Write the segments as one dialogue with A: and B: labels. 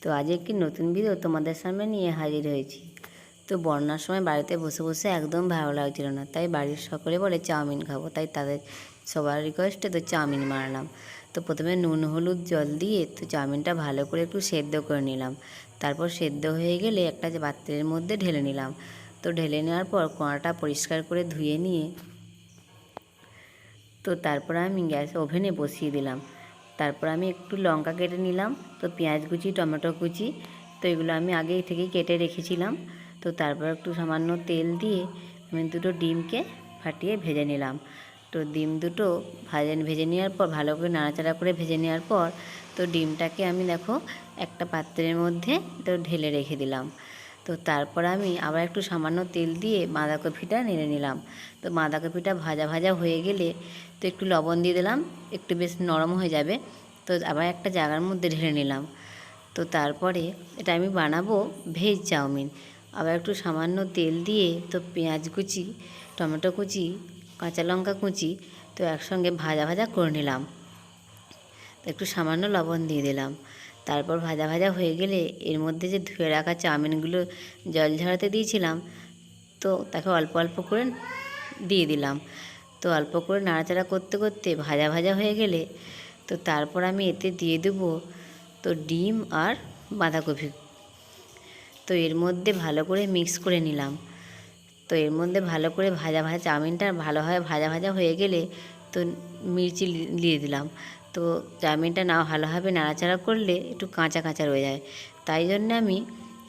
A: তো আজ একটি নতুন ভিডিও তোমাদের সামনে নিয়ে হাজির হয়েছি। তো বন্যার সময় বাড়িতে বসে বসে একদম ভালো লাগছিল না, তাই বাড়ির সকলে বলে চাউমিন খাব, তাই তাদের সবার রিকোয়েস্টে তো চাউমিন বানালাম তো প্রথমে নুন, হলুদ, জল দিয়ে তো চাউমিনটা ভালো করে একটু সেদ্ধ করে নিলাম। তারপর সেদ্ধ হয়ে গেলে একটা পাত্রের মধ্যে ঢেলে নিলাম। তো ঢেলে নেওয়ার পর কোঁয়াটা পরিষ্কার করে ধুয়ে নিয়ে, তো তারপর আমি গ্যাস ওভেনে বসিয়ে দিলাম। তারপর আমি একটু লঙ্কা কেটে নিলাম, তো পেঁয়াজ কুচি, টমেটো কুচি, তো এগুলো আমি আগে থেকেই কেটে রেখেছিলাম। তো তারপর একটু সামান্য তেল দিয়ে আমি দুটো ডিমকে ফাটিয়ে ভেজে নিলাম। তো ডিম দুটো ভাজে, ভেজে নেওয়ার পর, ভালো করে নাড়াচাড়া করে ভেজে নেওয়ার পর, তো ডিমটাকে আমি দেখো একটা পাত্রের মধ্যে তো ঢেলে রেখে দিলাম। তো তারপর আমি আবার একটু সামান্য তেল দিয়ে বাঁধাকপিটা নেড়ে নিলাম। তো বাঁধাকপিটা ভাজা ভাজা হয়ে গেলে তো একটু লবণ দিয়ে দিলাম, একটু বেশ নরম হয়ে যাবে। তো আবার একটা জায়গার মধ্যে ঢেলে নিলাম। তো তারপরে এটা আমি বানাবো ভেজ চাউমিন। আবার একটু সামান্য তেল দিয়ে তো পেঁয়াজ কুচি, টমেটো কুচি, কাঁচা লঙ্কা কুচি তো একসঙ্গে ভাজা ভাজা করে নিলাম। একটু সামান্য লবণ দিয়ে দিলাম। তারপর ভাজা ভাজা হয়ে গেলে এর মধ্যে যে ধুয়ে রাখা চাউমিনগুলো জল ঝরাতে দিয়েছিলাম, তো তাকে অল্প অল্প করে দিয়ে দিলাম। তো অল্প করে নাড়াচাড়া করতে করতে ভাজা ভাজা হয়ে গেলে, তো তারপর আমি এতে দিয়ে দেবো তো ডিম আর বাঁধাকপি। তো এর মধ্যে ভালো করে মিক্স করে নিলাম। তো এর মধ্যে ভালো করে ভাজা ভাজা চাউমিনটা ভালোভাবে ভাজা ভাজা হয়ে গেলে তো মির্চি দিয়ে দিলাম। তো চাউমিনটা না ভালোভাবে নাড়াচাড়া করলে একটু কাঁচা কাঁচা রয়ে যায়। তাই জন্য আমি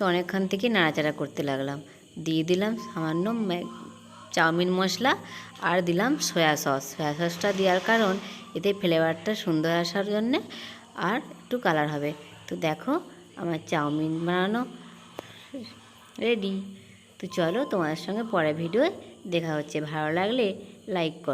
A: অনেকক্ষণ থেকে নাড়াচাড়া করতে লাগলাম। দিয়ে দিলাম সামান্য চাউমিন মশলা আর দিলাম সয়া সস। সয়া সসটা দেওয়ার কারণ এতে ফ্লেভারটা সুন্দর আসার জন্যে আর একটু কালার হবে। তো দেখো আমার চাউমিন বানানো রেডি। তো চলো তোমাদের সঙ্গে পরে ভিডিওয়ে দেখা হচ্ছে। ভালো লাগলে লাইক করো।